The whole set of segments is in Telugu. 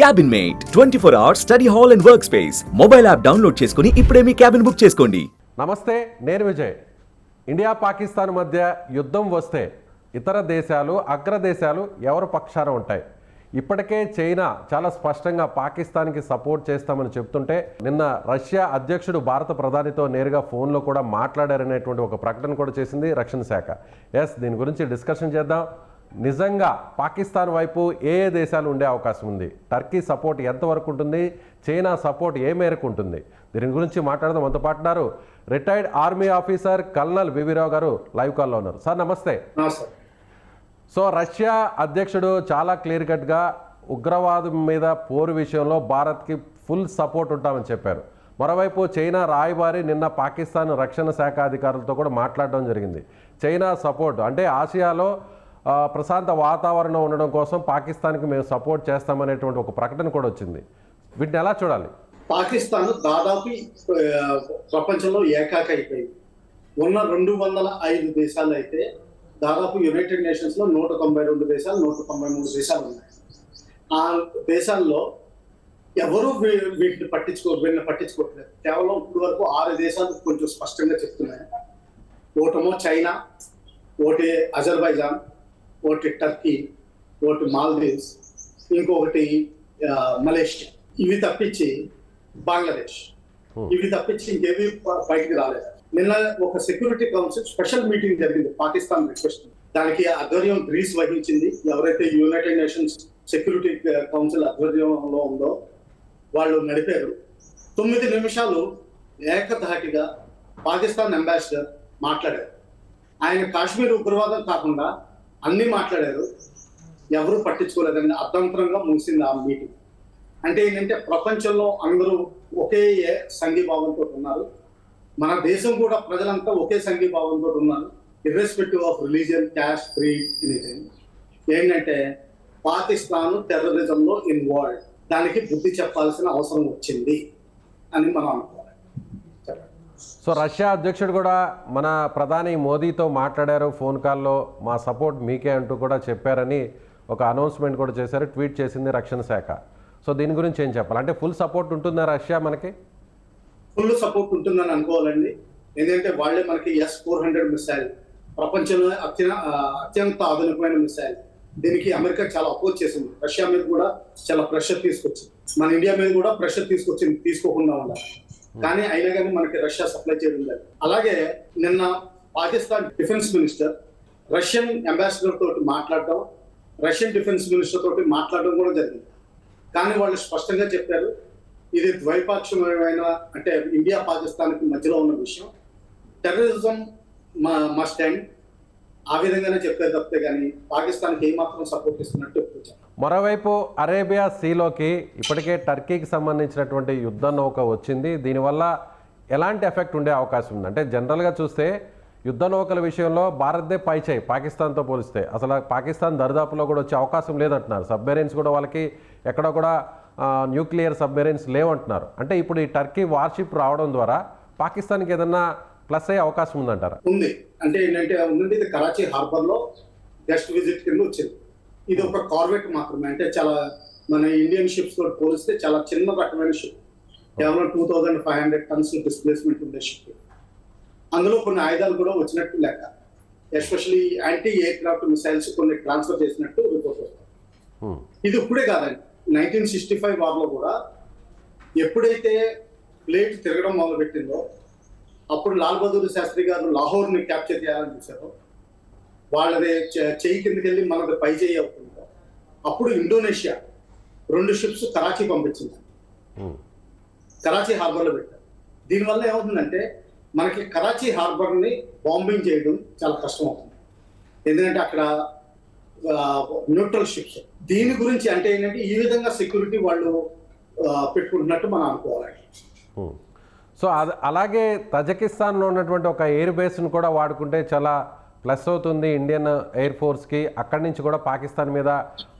Cabin mate twenty four hours study hall and work space mobile app download చేసుకుని ఇప్పుడే మీ క్యాబిన్ బుక్ చేసుకోండి. నమస్తే నేను విజయ్. ఇండియా పాకిస్తాన్ మధ్య యుద్ధం వస్తే ఇతర దేశాలు అగ్ర దేశాలు ఎవరు పక్షాన ఉంటాయి? ఇప్పటికే చైనా చాలా స్పష్టంగా పాకిస్తాన్కి సపోర్ట్ చేస్తామని చెప్తుంటే నిన్న రష్యా అధ్యక్షుడు భారత ప్రధానితో నేరుగా ఫోన్లో కూడా మాట్లాడారనేటువంటి ఒక ప్రకటన కూడా చేసింది రక్షణ శాఖ. ఎస్ దీని గురించి డిస్కషన్ చేద్దాం. నిజంగా పాకిస్తాన్ వైపు ఏ ఏ దేశాలు ఉండే అవకాశం ఉంది? టర్కీ సపోర్ట్ ఎంతవరకు ఉంటుంది? చైనా సపోర్ట్ ఏ మేరకు ఉంటుంది? దీని గురించి మాట్లాడదాం. మనతో పాటు ఉన్నారు retired army officer colonel V V Rao గారు లైవ్ కాల్లో ఉన్నారు. సార్ నమస్తే. సో రష్యా అధ్యక్షుడు చాలా క్లియర్ కట్గా ఉగ్రవాదం మీద పోరు విషయంలో భారత్కి ఫుల్ సపోర్ట్ ఉంటామని చెప్పారు. మరోవైపు చైనా రాయబారి నిన్న పాకిస్తాన్ రక్షణ శాఖ అధికారులతో కూడా మాట్లాడడం జరిగింది. చైనా సపోర్ట్ అంటే ఆసియాలో ప్రశాంత వాతావరణం ఉండడం కోసం పాకిస్తాన్కి మేము సపోర్ట్ చేస్తామనేటువంటి ఒక ప్రకటన కూడా వచ్చింది. వీటిని ఎలా చూడాలి? పాకిస్తాన్ దాదాపు ప్రపంచంలో ఏకాక అయిపోయింది. ఉన్న రెండు వందల ఐదు దేశాలు అయితే దాదాపు యునైటెడ్ నేషన్స్లో నూట తొంభై రెండు దేశాలు నూట తొంభై మూడు దేశాలు ఉన్నాయి. ఆ దేశాల్లో ఎవరు వీ- వీటిని పట్టించుకో వీళ్ళని పట్టించుకోవట్లేదు కేవలం ఇప్పుడు వరకు ఆరు దేశాలు కొంచెం స్పష్టంగా చెప్తున్నాయి. ఓటమో చైనా ఓటే అజర్బైజాన్ ఒకటి టర్కీ ఒకటి మాల్దీవ్స్ ఇంకొకటి మలేషియా. ఇవి తప్పించి బంగ్లాదేశ్. ఇవి తప్పించి ఇంకేవి బయటికి రాలేదు. నిన్న ఒక సెక్యూరిటీ కౌన్సిల్ స్పెషల్ మీటింగ్ జరిగింది పాకిస్తాన్ రిక్వెస్ట్. దానికి ఆధ్వర్యం గ్రీస్ వహించింది. ఎవరైతే యునైటెడ్ నేషన్స్ సెక్యూరిటీ కౌన్సిల్ ఆధ్వర్యంలో ఉందో వాళ్ళు నడిపారు. తొమ్మిది నిమిషాలు ఏకధాటిగా పాకిస్తాన్ అంబాసిడర్ మాట్లాడారు. ఆయన కాశ్మీర్ ఉగ్రవాదం కాకుండా అన్ని మాట్లాడారు. ఎవరు పట్టించుకోలేదని అర్థంతరంగా ముగిసింది ఆ మీటింగ్. అంటే ఏంటంటే ప్రపంచంలో అందరూ ఒకే సంఘీభావంతో ఉన్నారు. మన దేశం కూడా ప్రజలంతా ఒకే సంఘీభావంతో ఉన్నారు. Irrespective of religion caste free anything ఏంటంటే పాకిస్తాన్ టెర్రరిజంలో ఇన్వాల్వ్ దానికి బుద్ధి చెప్పాల్సిన అవసరం వచ్చింది అని మనం అనుకోవాలి. సో రష్యా అధ్యక్షుడు కూడా మన ప్రధాని మోదీతో మాట్లాడారు ఫోన్ కాల్లో. మా సపోర్ట్ మీకే అంటూ కూడా చెప్పారని ఒక అనౌన్స్మెంట్ కూడా చేశారు ట్వీట్ చేసింది రక్షణ శాఖ. సో దీని గురించి ఏం చెప్పాలి? అంటే ఫుల్ సపోర్ట్ ఉంటుందా రష్యా మనకి? ఫుల్ సపోర్ట్ ఉంటుందని అనుకోవాలండి. ఎందుకంటే వాళ్ళే మనకి ఎస్ ఫోర్ హండ్రెడ్ మిసైల్ ప్రపంచంలో అత్యంత అత్యంత ఆధునికమైన మిసైల్ దీనికి అమెరికా చాలా అపోజ్ చేసింది. రష్యా మీద కూడా చాలా ప్రెషర్ తీసుకొచ్చింది. మన ఇండియా మీద కూడా ప్రెషర్ తీసుకొచ్చింది తీసుకోకుండా ఉండాలి. కానీ అయినా కానీ మనకి రష్యా సప్లై చేయడం లేదు. అలాగే నిన్న Pakistan defence minister Russian ambassador తోటి మాట్లాడటం రష్యన్ డిఫెన్స్ మినిస్టర్ తోటి మాట్లాడడం కూడా జరిగింది. కానీ వాళ్ళు స్పష్టంగా చెప్పారు ఇది ద్వైపాక్షికమైన అంటే ఇండియా పాకిస్తాన్ మధ్యలో ఉన్న విషయం. టెర్రరిజం మస్ట్ ఎండ్ ఆ విధంగానే చెప్పారు తప్పితే కానీ పాకిస్తాన్కి ఏమాత్రం సపోర్ట్ ఇస్తున్నట్టు చెప్పారు మరోవైపు అరేబియా సీలోకి ఇప్పటికే టర్కీకి సంబంధించినటువంటి యుద్ధ నౌక వచ్చింది. దీనివల్ల ఎలాంటి ఎఫెక్ట్ ఉండే అవకాశం ఉంది? అంటే జనరల్గా చూస్తే యుద్ధ నౌకల విషయంలో భారత్దే పైచేయి పాకిస్తాన్తో పోలిస్తే. అసలు పాకిస్తాన్ దరిదాపులో కూడా వచ్చే అవకాశం లేదంటున్నారు. సబ్మెరైన్స్ కూడా వాళ్ళకి ఎక్కడ కూడా న్యూక్లియర్ సబ్మెరైన్స్ లేవంటున్నారు. అంటే ఇప్పుడు ఈ టర్కీ వార్షిప్ రావడం ద్వారా పాకిస్తాన్కి ఏదన్నా ప్లస్ అయ్యే అవకాశం ఉందంటారా? ఉంది. అంటే ఏంటంటే ఇది కరాచీ హార్బర్లో గెస్ట్ విజిట్ కింద వచ్చింది. ఇది ఒక కార్వెట్ మాత్రమే. అంటే చాలా మన ఇండియన్ షిప్స్ తోటి పోలిస్తే చాలా చిన్న రకమైన షిప్ కేవలం two thousand five hundred tons displacement ఉండే షిప్ అందులో కొన్ని ఆయుధాలు కూడా వచ్చినట్టు లెక్క. Especially anti aircraft missiles కొన్ని ట్రాన్స్ఫర్ చేసినట్టు రిపోర్ట్ హ్మ్. ఇది ఇప్పుడే కాదండి. నైన్టీన్ సిక్స్టీ ఫైవ్ వార్లో కూడా ఎప్పుడైతే ప్లేట్ తిరగడం మొదలుపెట్టిందో అప్పుడు లాల్ బహదూర్ శాస్త్రి గారు లాహోర్ని క్యాప్చర్ చేయాలని చూశారు. వాళ్ళది చెయ్యి కిందకి వెళ్ళి మనది పై చేయి అవుతుందో? అప్పుడు ఇండోనేషియా రెండు షిప్స్ కరాచీ పంపించింది. కరాచీ హార్బర్లో పెట్టారు. దీనివల్ల ఏమవుతుందంటే మనకి కరాచీ హార్బర్ని బాంబింగ్ చేయడం చాలా కష్టం అవుతుంది ఎందుకంటే అక్కడ న్యూట్రల్ షిప్స్ దీని గురించి అంటే ఏంటంటే ఈ విధంగా సెక్యూరిటీ వాళ్ళు పెట్టుకుంటున్నట్టు మనం అనుకోవాలి. సో అది అలాగే తజకిస్తాన్లో ఉన్నటువంటి ఒక ఎయిర్ బేస్ను కూడా వాడుకుంటే చాలా ప్లస్ అవుతుంది ఇండియన్ ఎయిర్ ఫోర్స్కి. అక్కడి నుంచి కూడా పాకిస్తాన్ మీద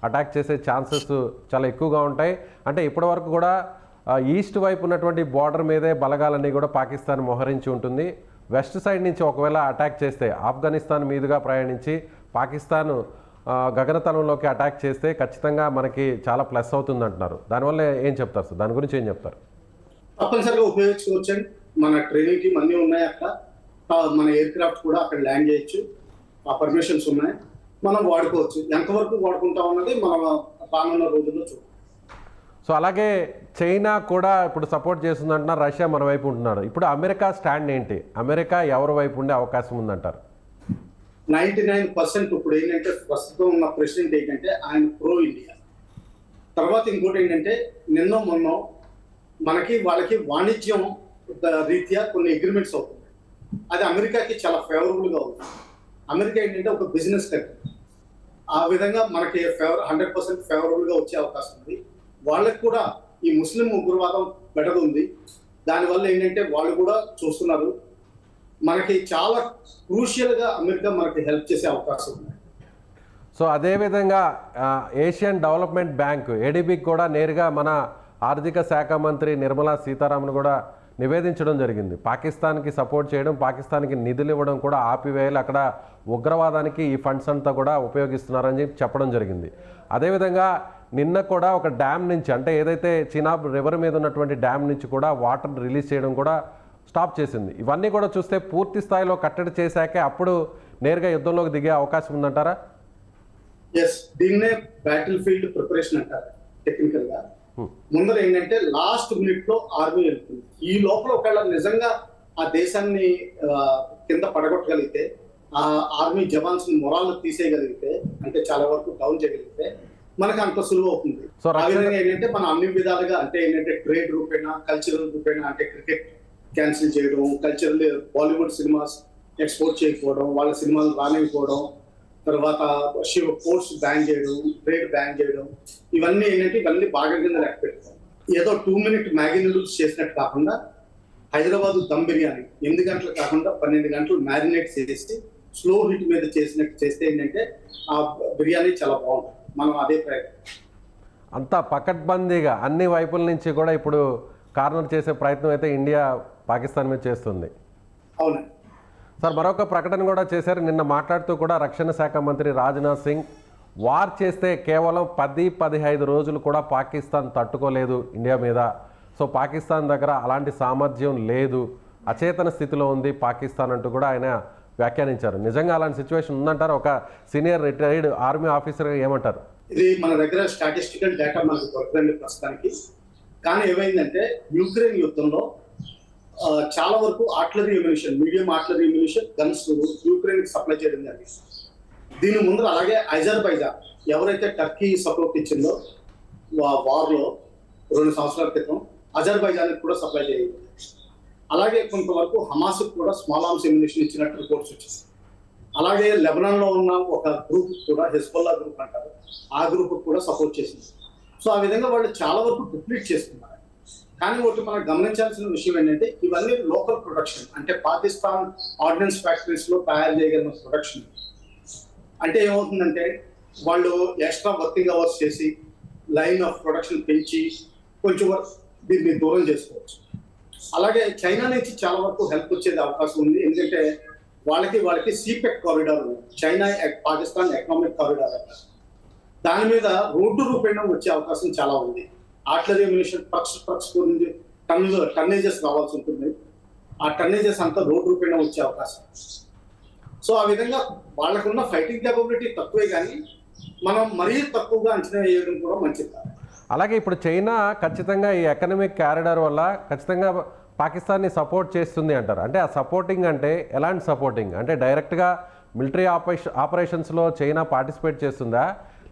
అటాక్ చేసే ఛాన్సెస్ చాలా ఎక్కువగా ఉంటాయి. అంటే ఇప్పటి వరకు కూడా ఈస్ట్ వైపు ఉన్నటువంటి బార్డర్ మీదే బలగాలన్నీ కూడా పాకిస్తాన్ మోహరించి ఉంటుంది. వెస్ట్ సైడ్ నుంచి ఒకవేళ అటాక్ చేస్తే ఆఫ్ఘనిస్తాన్ మీదుగా ప్రయాణించి పాకిస్తాన్ గగనతలంలోకి అటాక్ చేస్తే ఖచ్చితంగా మనకి చాలా ప్లస్ అవుతుంది అంటున్నారు దానివల్ల ఏం చెప్తారు సార్? దాని గురించి ఏం చెప్తారు? తప్పనిసరిగా ఉపయోగించుకోవచ్చండి. మన ట్రైనింగ్కి టీమ్ ఉన్నాయి అక్కడ. మన ఎయిర్ క్రాఫ్ట్ కూడా అక్కడ ల్యాండ్ చేయొచ్చు. ఆ పర్మిషన్స్ ఉన్నాయి. మనం వాడుకోవచ్చు. ఎంతవరకు వాడుకుంటాం అన్నది మనం రానున్న రోజుల్లో చూద్దాం సో అలాగే చైనా కూడా ఇప్పుడు సపోర్ట్ చేస్తుందంటున్నారు. రష్యా మన వైపు ఉంటున్నారు ఇప్పుడు అమెరికా స్టాండ్ ఏంటి? అమెరికా ఎవరి వైపు ఉండే అవకాశం ఉందంటారు? నైన్టీ నైన్ పర్సెంట్ ఇప్పుడు ఏంటంటే ప్రస్తుతం ఉన్న ప్రెసిడెంట్ ఏంటంటే ఆయన ప్రో ఇండియా. తర్వాత ఇంకోటి ఏంటంటే నిన్నో మొన్నో మనకి వాళ్ళకి వాణిజ్యం రీత్యా కొన్ని అగ్రిమెంట్స్ అవుతుంది అది అమెరికాకి చాలా ఫేవరబుల్గా ఉంది. అమెరికా ఏంటంటే ఒక బిజినెస్ కంట్రీ ఆ విధంగా మనకి ఫేవర్ హండ్రెడ్ పర్సెంట్ ఫేవరబుల్గా వచ్చే అవకాశం ఉంది. వాళ్ళకి కూడా ఈ ముస్లిం ఉగ్రవాదం బెటర్ ఉంది. దానివల్ల ఏంటంటే వాళ్ళు కూడా చూస్తున్నారు. మనకి చాలా క్రూషియల్గా అమెరికా మనకి హెల్ప్ చేసే అవకాశం ఉంది. సో అదేవిధంగా ఏషియన్ డెవలప్మెంట్ బ్యాంక్ ఏడీబీకి కూడా నేరుగా మన ఆర్థిక శాఖ మంత్రి నిర్మలా సీతారామన్ కూడా నివేదించడం జరిగింది. పాకిస్తాన్కి సపోర్ట్ చేయడం పాకిస్తాన్కి నిధులు ఇవ్వడం కూడా ఆపివేయాలి. అక్కడ ఉగ్రవాదానికి ఈ ఫండ్స్ అంతా కూడా ఉపయోగిస్తున్నారని చెప్పి చెప్పడం జరిగింది. అదేవిధంగా నిన్న కూడా ఒక డ్యామ్ నుంచి అంటే ఏదైతే చినాబ్ రివర్ మీద ఉన్నటువంటి డ్యామ్ నుంచి కూడా వాటర్ రిలీజ్ చేయడం కూడా స్టాప్ చేసింది. ఇవన్నీ కూడా చూస్తే పూర్తి స్థాయిలో కట్టడి చేశాకే అప్పుడు నేరుగా యుద్ధంలోకి దిగే అవకాశం ఉందంటారా? ఎస్ దీన్నే బ్యాటిల్ ఫీల్డ్ ప్రిపరేషన్ అంటారు టెక్నికల్గా ముందర ఏంటంటే లాస్ట్ మినిట్లో ఆర్మీ వెళ్తుంది. ఈ లోపల ఒకవేళ నిజంగా ఆ దేశాన్ని కింద పడగొట్టగలిగితే ఆ ఆర్మీ జవాన్స్ మొరాల్ తీసేయగలిగితే అంటే చాలా వరకు డౌన్ చేయగలిగితే మనకు అంత సులువు అవుతుంది. సో ఆ విధంగా ఏంటంటే మనం అన్ని విధాలుగా అంటే ఏంటంటే ట్రేడ్ రూపేణా కల్చరల్ రూపేణా అంటే క్రికెట్ క్యాన్సిల్ చేయడం కల్చరల్ బాలీవుడ్ సినిమాస్ ఎక్స్పోర్ట్ చేయకపోవడం వాళ్ళ సినిమాలు రానివ్వకపోవడం తర్వాత శివ పోర్ట్స్ బ్యాన్ చేయడం ట్రేడ్ బ్యాన్ చేయడం ఇవన్నీ ఏంటంటే ఇవన్నీ బాగా కింద లెక్క పెడతాం ఏదో టూ మినిట్ మ్యాగీ నూడిల్స్ చేసినట్టు కాకుండా హైదరాబాద్ దమ్ బిర్యానీ ఎనిమిది గంటలు కాకుండా పన్నెండు గంటలు మ్యారినేట్ చేసి స్లో హిట్ మీద చేసినట్టు చేస్తే ఏంటంటే ఆ బిర్యానీ చాలా బాగుంటుంది. మనం అదే ప్రయత్నం. అంతా పకడ్బందీగా అన్ని వైపుల నుంచి కూడా ఇప్పుడు కార్నర్ చేసే ప్రయత్నం అయితే ఇండియా పాకిస్తాన్ మీద చేస్తుంది. అవునండి. సార్ మరొక ప్రకటన కూడా చేశారు. నిన్న మాట్లాడుతూ కూడా రక్షణ శాఖ మంత్రి రాజ్నాథ్ సింగ్ వార్ చేస్తే కేవలం పది పదిహైదు రోజులు కూడా పాకిస్తాన్ తట్టుకోలేదు ఇండియా మీద. సో పాకిస్తాన్ దగ్గర అలాంటి సామర్థ్యం లేదు. అచేతన స్థితిలో ఉంది పాకిస్తాన్ అంటూ కూడా ఆయన వ్యాఖ్యానించారు. నిజంగా అలాంటి సిచ్యువేషన్ ఉందంటారు? ఒక సీనియర్ రిటైర్డ్ ఆర్మీ ఆఫీసర్ ఏమంటారు? ఇది మన దగ్గర స్టాటిస్టికల్ డేటా మనకు దొరకదండి ప్రస్తుతానికి. కానీ ఏమైందంటే యుక్రెయిన్ యుద్ధంలో చాలా వరకు artillery ammunition medium artillery ammunition guns Ukraine supply చేయడం జరిగింది. దీని ముందు అలాగే అజర్బైజాన్ ఎవరైతే టర్కీ సపోర్ట్ ఇచ్చిందో వార్లో రెండు సంవత్సరాల క్రితం అజర్బైజానికి కూడా సప్లై చేయాలి అలాగే కొంతవరకు హమాస్ కూడా స్మాల్ ఆర్మ్స్ ఎమ్యునిషన్ ఇచ్చినట్టు రిపోర్ట్స్ వచ్చింది అలాగే లెబనాన్లో ఉన్న ఒక గ్రూప్ కూడా హెస్బల్లా గ్రూప్ అంటారు ఆ గ్రూప్ కూడా సపోర్ట్ చేసింది. సో ఆ విధంగా వాళ్ళు చాలా వరకు డిప్లీట్ చేస్తున్నారు కానీ ఒకటి మనం గమనించాల్సిన విషయం ఏంటంటే ఇవన్నీ లోకల్ ప్రొడక్షన్ అంటే పాకిస్తాన్ ఆర్డినెన్స్ ఫ్యాక్టరీస్లో తయారు చేయగలిగిన ప్రొడక్షన్ అంటే ఏమవుతుందంటే వాళ్ళు ఎక్స్ట్రా వర్కింగ్ అవర్స్ చేసి లైన్ ఆఫ్ ప్రొడక్షన్ పెంచి కొంచెం వరకు దీన్ని దూరం చేసుకోవచ్చు. అలాగే చైనా నుంచి చాలా వరకు హెల్ప్ వచ్చేది అవకాశం ఉంది. ఎందుకంటే వాళ్ళకి వాళ్ళకి CPEC corridor China Pakistan economic corridor అంటారు దాని మీద రోడ్డు రూపేణా వచ్చే అవకాశం చాలా ఉంది. ఆర్టిలరీ మినిషన్ ట్రక్స్ ట్రక్స్ గురించి టన్నులు టన్నేజెస్ రావాల్సి ఉంటుంది. ఆ టన్నేజెస్ అంతా రోడ్ రూపేణ వచ్చే అవకాశం. సో ఆ విధంగా వాళ్ళకున్న ఫైటింగ్ కేపబిలిటీ తక్కువే కానీ మనం మరీ తక్కువగా అంచనా వేయడం కూడా మంచిది అలాగే ఇప్పుడు చైనా ఖచ్చితంగా ఈ ఎకనమిక్ క్యారిడార్ వల్ల ఖచ్చితంగా పాకిస్తాన్ని సపోర్ట్ చేస్తుంది అంటారు. అంటే ఆ సపోర్టింగ్ అంటే ఎలాంటి సపోర్టింగ్ అంటే డైరెక్ట్గా మిలిటరీ ఆపరేషన్ ఆపరేషన్స్లో చైనా పార్టిసిపేట్ చేస్తుందా?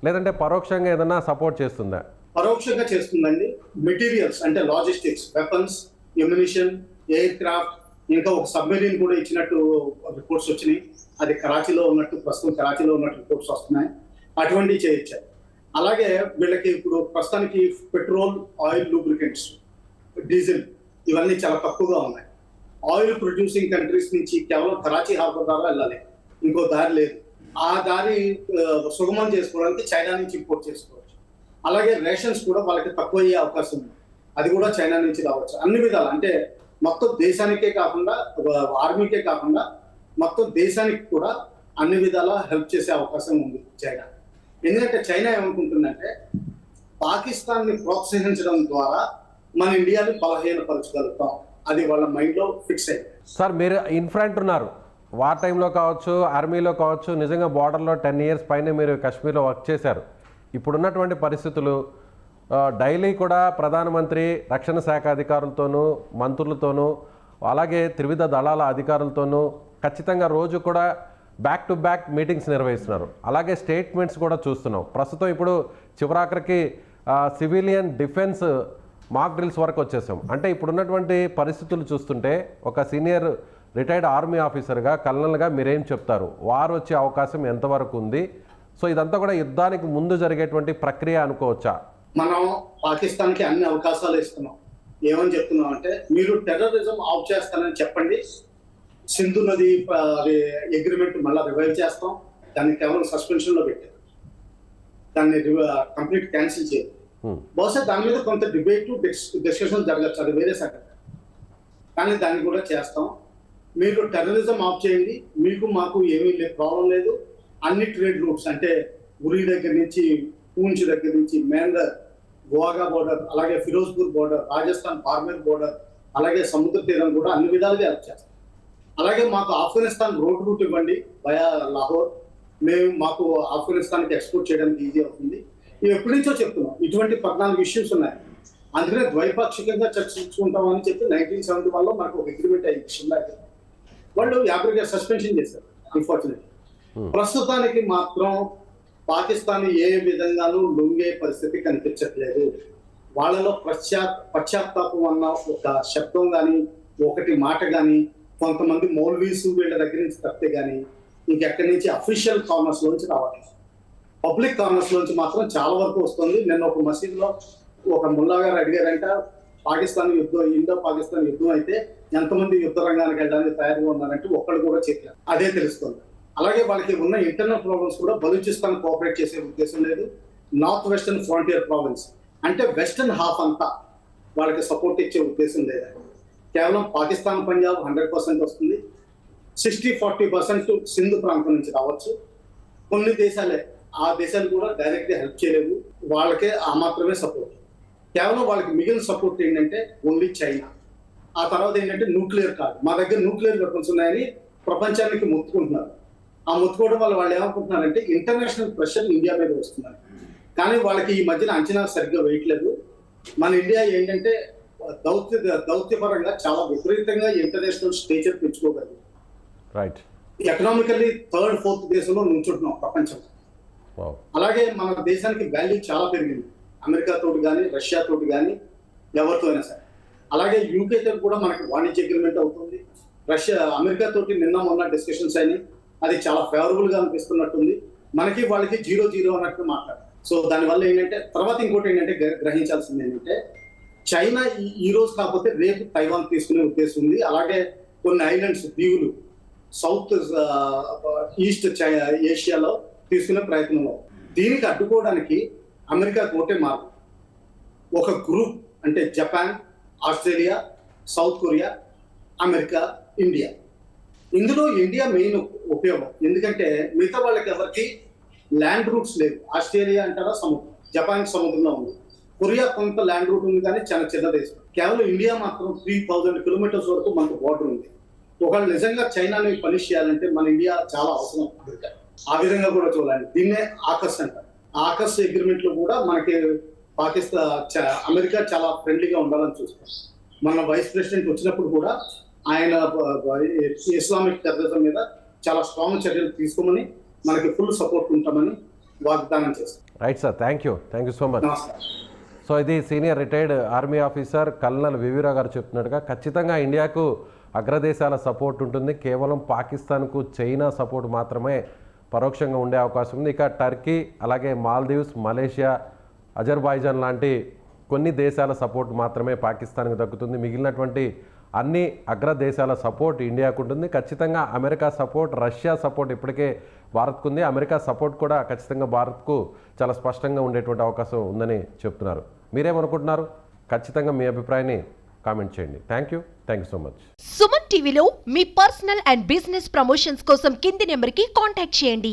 లేదంటే పరోక్షంగా ఏదైనా సపోర్ట్ చేస్తుందా? పరోక్షంగా చేస్తుందండి మెటీరియల్స్ అంటే logistics weapons ammunition aircraft ఇంకా ఒక సబ్మెరీన్ కూడా ఇచ్చినట్టు రిపోర్ట్స్ వచ్చినాయి. అది కరాచీలో ఉన్నట్టు ప్రస్తుతం కరాచీలో ఉన్నట్టు రిపోర్ట్స్ వస్తున్నాయి. అటువంటివి చేయించారు. అలాగే వీళ్ళకి ఇప్పుడు ప్రస్తుతానికి పెట్రోల్ ఆయిల్ లూబ్రికెంట్స్ డీజిల్ ఇవన్నీ చాలా తక్కువగా ఉన్నాయి. ఆయిల్ ప్రొడ్యూసింగ్ కంట్రీస్ నుంచి కేవలం కరాచీ హార్బర్ ద్వారా వెళ్ళాలి. ఇంకో దారి లేదు. ఆ దారి సుగమం చేసుకోవడానికి చైనా నుంచి ఇంపోర్ట్ చేసుకోవచ్చు. అలాగే రేషన్స్ కూడా వాళ్ళకి తక్కువ అయ్యే అవకాశం ఉంది. అది కూడా చైనా నుంచి రావచ్చు. అన్ని విధాలు అంటే మొత్తం దేశానికే కాకుండా ఆర్మీకే కాకుండా మొత్తం దేశానికి కూడా అన్ని విధాలా హెల్ప్ చేసే అవకాశం ఉంది చైనా. ఎందుకంటే చైనా ఏమనుకుంటుందంటే పాకిస్తాన్ని ప్రోత్సహించడం ద్వారా మన ఇండియాని బలహీనపరచగలుగుతాం. అది వాళ్ళ మైండ్లో ఫిక్స్ అయింది సార్ మీరు ఇన్ఫ్రంట్ ఉన్నారు. వార్ టైంలో కావచ్చు ఆర్మీలో కావచ్చు నిజంగా బార్డర్లో టెన్ ఇయర్స్ పైన మీరు కాశ్మీర్లో వర్క్ చేశారు. ఇప్పుడున్నటువంటి పరిస్థితులు డైలీ కూడా ప్రధానమంత్రి రక్షణ శాఖ అధికారులతోనూ మంత్రులతోనూ అలాగే త్రివిధ దళాల అధికారులతోనూ ఖచ్చితంగా రోజు కూడా బ్యాక్ టు బ్యాక్ మీటింగ్స్ నిర్వహిస్తున్నారు. అలాగే స్టేట్మెంట్స్ కూడా చూస్తున్నాం. ప్రస్తుతం ఇప్పుడు చివరాఖరికి సివిలియన్ డిఫెన్స్ మాక్ డ్రిల్స్ వరకు వచ్చేసాం. అంటే ఇప్పుడున్నటువంటి పరిస్థితులు చూస్తుంటే ఒక సీనియర్ రిటైర్డ్ ఆర్మీ ఆఫీసర్గా కల్నల్గా మీరేం చెప్తారు? వారు వచ్చే అవకాశం ఎంతవరకు ఉంది? సో ఇదంతా కూడా యుద్ధానికి ముందు జరిగేటువంటి ప్రక్రియ అనుకోవచ్చా? మనం పాకిస్తాన్కి అన్ని అవకాశాలు ఇస్తున్నాం. ఏమని చెప్తున్నాం అంటే మీరు టెర్రరిజం ఆఫ్ చేస్తానని చెప్పండి. సింధు నది అగ్రిమెంట్ మళ్ళీ రివైవ్ చేస్తాం. దాన్ని కేవలం సస్పెన్షన్లో పెట్టారు. దాన్ని కంప్లీట్ క్యాన్సిల్ చేయాలి. బహుశా దాని మీద కొంత డిబేట్ డిస్కషన్ జరగచ్చు. అది వేరే సంగతి. కానీ దాన్ని కూడా చేస్తాం. మీరు టెర్రరిజం ఆఫ్ చేయండి. మీకు మాకు ఏమీ లేదు ప్రాబ్లం లేదు. అన్ని ట్రేడ్ రూట్స్ అంటే ఉరి దగ్గర నుంచి పూంచ్ దగ్గర నుంచి మేందర్ గోవాగా బోర్డర్ అలాగే ఫిరోజ్పూర్ బోర్డర్ రాజస్థాన్ బార్మేర్ బోర్డర్ అలాగే సముద్ర తీరం కూడా అన్ని విధాలుగా హెల్ప్ చేస్తాం అలాగే మాకు ఆఫ్ఘనిస్తాన్ రోడ్ రూట్ ఇవ్వండి బయా లాహోర్. మేము మాకు ఆఫ్ఘనిస్తాన్కి ఎక్స్పోర్ట్ చేయడానికి ఈజీ అవుతుంది. ఇవి ఎప్పటి నుంచో చెప్తున్నాం ఇటువంటి పద్నాలుగు ఇష్యూస్ ఉన్నాయి. అందుకనే ద్వైపాక్షికంగా చర్చించుకుంటామని చెప్పి నైన్టీన్ సెవెంటీ వన్లో మాకు మనకు ఒక అగ్రిమెంట్ అయింది షిమ్లాకి వాళ్ళు యాభై సస్పెన్షన్ చేశారు అన్ఫార్చునేట్లీ ప్రస్తుతానికి మాత్రం పాకిస్తాన్ ఏ విధంగానూ లొంగే పరిస్థితి కనిపించట్లేదు. వాళ్ళలో పశ్చా పశ్చాత్తాపం అన్న ఒక శబ్దం కానీ ఒకటి మాట కానీ కొంతమంది మౌల్వీస్ వీళ్ళ దగ్గర నుంచి తప్పితే కానీ ఇంకెక్కడి నుంచి అఫీషియల్ కార్నర్స్ లోంచి రావట్లేదు. పబ్లిక్ కార్నర్స్ లోంచి మాత్రం చాలా వరకు వస్తుంది. నిన్న ఒక మసీదులో ఒక ముల్లా గారు అడిగారంట పాకిస్తాన్ యుద్ధం ఇండో పాకిస్తాన్ యుద్ధం అయితే ఎంతమంది యుద్ధ రంగానికి వెళ్ళడానికి తయారుగా ఉన్నారంటే ఒక్కళ్ళు కూడా చెప్పారు అదే తెలుస్తుంది. అలాగే వాళ్ళకి ఉన్న ఇంటర్నల్ ప్రాబ్లమ్స్ కూడా బలూచిస్తాన్ కోఆపరేట్ చేసే ఉద్దేశం లేదు. నార్త్ వెస్టర్న్ ఫ్రాంటియర్ ప్రావిన్స్ అంటే వెస్టర్న్ హాఫ్ అంతా వాళ్ళకి సపోర్ట్ ఇచ్చే ఉద్దేశం లేదు. కేవలం పాకిస్తాన్ పంజాబ్ హండ్రెడ్ పర్సెంట్ వస్తుంది. సిక్స్టీ ఫార్టీ పర్సెంట్ సింధు ప్రాంతం నుంచి రావచ్చు. కొన్ని దేశాలే ఆ దేశాలు కూడా డైరెక్ట్గా హెల్ప్ చేయలేవు వాళ్ళకే ఆ మాత్రమే సపోర్ట్ కేవలం వాళ్ళకి మిగిలిన సపోర్ట్ ఏంటంటే ఓన్లీ చైనా ఆ తర్వాత ఏంటంటే న్యూక్లియర్ కాదు మా దగ్గర న్యూక్లియర్ వెపన్స్ ఉన్నాయని ప్రపంచానికి మొత్తుకుంటున్నారు. ఆ మొత్తుకోవడం వల్ల వాళ్ళు ఏమనుకుంటున్నారంటే ఇంటర్నేషనల్ ప్రెషర్ ఇండియా మీద వస్తున్నారు. కానీ వాళ్ళకి ఈ మధ్యన అంచనా సరిగ్గా వేయట్లేదు. మన ఇండియా ఏంటంటే దౌత్య దౌత్యపరంగా చాలా విపరీతంగా ఇంటర్నేషనల్ స్టేచర్ పెంచుకోగలదు. రైట్ ఎకనామికల్లీ థర్డ్ ఫోర్త్ దేశంలో నుంచుంటున్నాం ప్రపంచం. అలాగే మన దేశానికి వాల్యూ చాలా పెరిగింది. అమెరికా తోటి కానీ రష్యా తోటి కానీ ఎవరితో అయినా సరే. అలాగే యూకే తోటి కూడా మనకి వాణిజ్య అగ్రిమెంట్ అవుతుంది. రష్యా అమెరికా తోటి నిన్న మొన్న డిస్కషన్స్ అయినాయి. అది చాలా ఫేవరబుల్గా అనిపిస్తున్నట్టుంది. మనకి వాళ్ళకి జీరో జీరో అన్నట్టు మాట్లాడారు సో దానివల్ల ఏంటంటే తర్వాత ఇంకోటి ఏంటంటే గ్రహించాల్సింది ఏంటంటే చైనా ఈ- రోజు కాకపోతే రేపు తైవాన్ తీసుకునే ఉద్దేశం ఉంది. అలాగే కొన్ని ఐలాండ్స్ దీవులు సౌత్ ఈస్ట్ చైనా ఏషియాలో తీసుకునే ప్రయత్నంలో దీనికి అడ్డుకోవడానికి అమెరికా ఒకటే మార్గం ఒక గ్రూప్ అంటే Japan Australia South Korea America India. ఇందులో ఇండియా మెయిన్ ఉపయోగం. ఎందుకంటే మిగతా వాళ్ళకి ఎవరికి ల్యాండ్ రూట్స్ లేవు. ఆస్ట్రేలియా అంటారా సముద్రం. జపాన్ సముద్రంలో ఉంది. కొరియా కొంత ల్యాండ్ రూట్ ఉంది కానీ చాలా చిన్న దేశం. కేవలం ఇండియా మాత్రం త్రీ థౌజండ్ కిలోమీటర్స్ వరకు మనకు బార్డర్ ఉంది. ఒకవేళ నిజంగా చైనాని పనిష్ చేయాలంటే మన ఇండియా చాలా అవసరం. అమెరికా ఆ విధంగా కూడా చూడాలి. దీన్నే ఆకస్ అంటారు. ఆకస్ అగ్రిమెంట్లో కూడా మనకి పాకిస్తాన్ చ- అమెరికా చాలా ఫ్రెండ్లీగా ఉండాలని చూస్తాం మన వైస్ ప్రెసిడెంట్ వచ్చినప్పుడు కూడా ఆయన ఇస్లామిక్ టెర్రరిజం మీద చాలా స్ట్రాంగ్ చర్యలు తీసుకోమని మనకి ఫుల్ సపోర్ట్ ఉంటామని వాగ్దానం చేస్తాం. Right sir thank you thank you so much so ఇది senior retired army officer colonel Viveera గారు చెప్తున్నట్టుగా ఖచ్చితంగా ఇండియాకు అగ్రదేశాల సపోర్ట్ ఉంటుంది. కేవలం పాకిస్తాన్కు చైనా సపోర్ట్ మాత్రమే పరోక్షంగా ఉండే అవకాశం ఉంది. ఇక టర్కీ అలాగే మాల్దీవ్స్ మలేషియా అజర్బైజాన్ లాంటి కొన్ని దేశాల సపోర్ట్ మాత్రమే పాకిస్తాన్కి దక్కుతుంది. మిగిలినటువంటి అన్ని అగ్ర దేశాల సపోర్ట్ ఇండియాకు ఉంటుంది ఖచ్చితంగా అమెరికా సపోర్ట్ రష్యా సపోర్ట్ ఇప్పటికే భారత్కు ఉంది అమెరికా సపోర్ట్ కూడా ఖచ్చితంగా భారత్కు చాలా స్పష్టంగా ఉండేటువంటి అవకాశం ఉందని చెప్తున్నారు. మీరేమనుకుంటున్నారు? ఖచ్చితంగా మీ అభిప్రాయాన్ని కామెంట్ చేయండి. Thank you. Thank you so much. Suman టీవీలో మీ పర్సనల్ అండ్ బిజినెస్ ప్రమోషన్స్ కోసం కింది నెంబర్కి కాంటాక్ట్ చేయండి.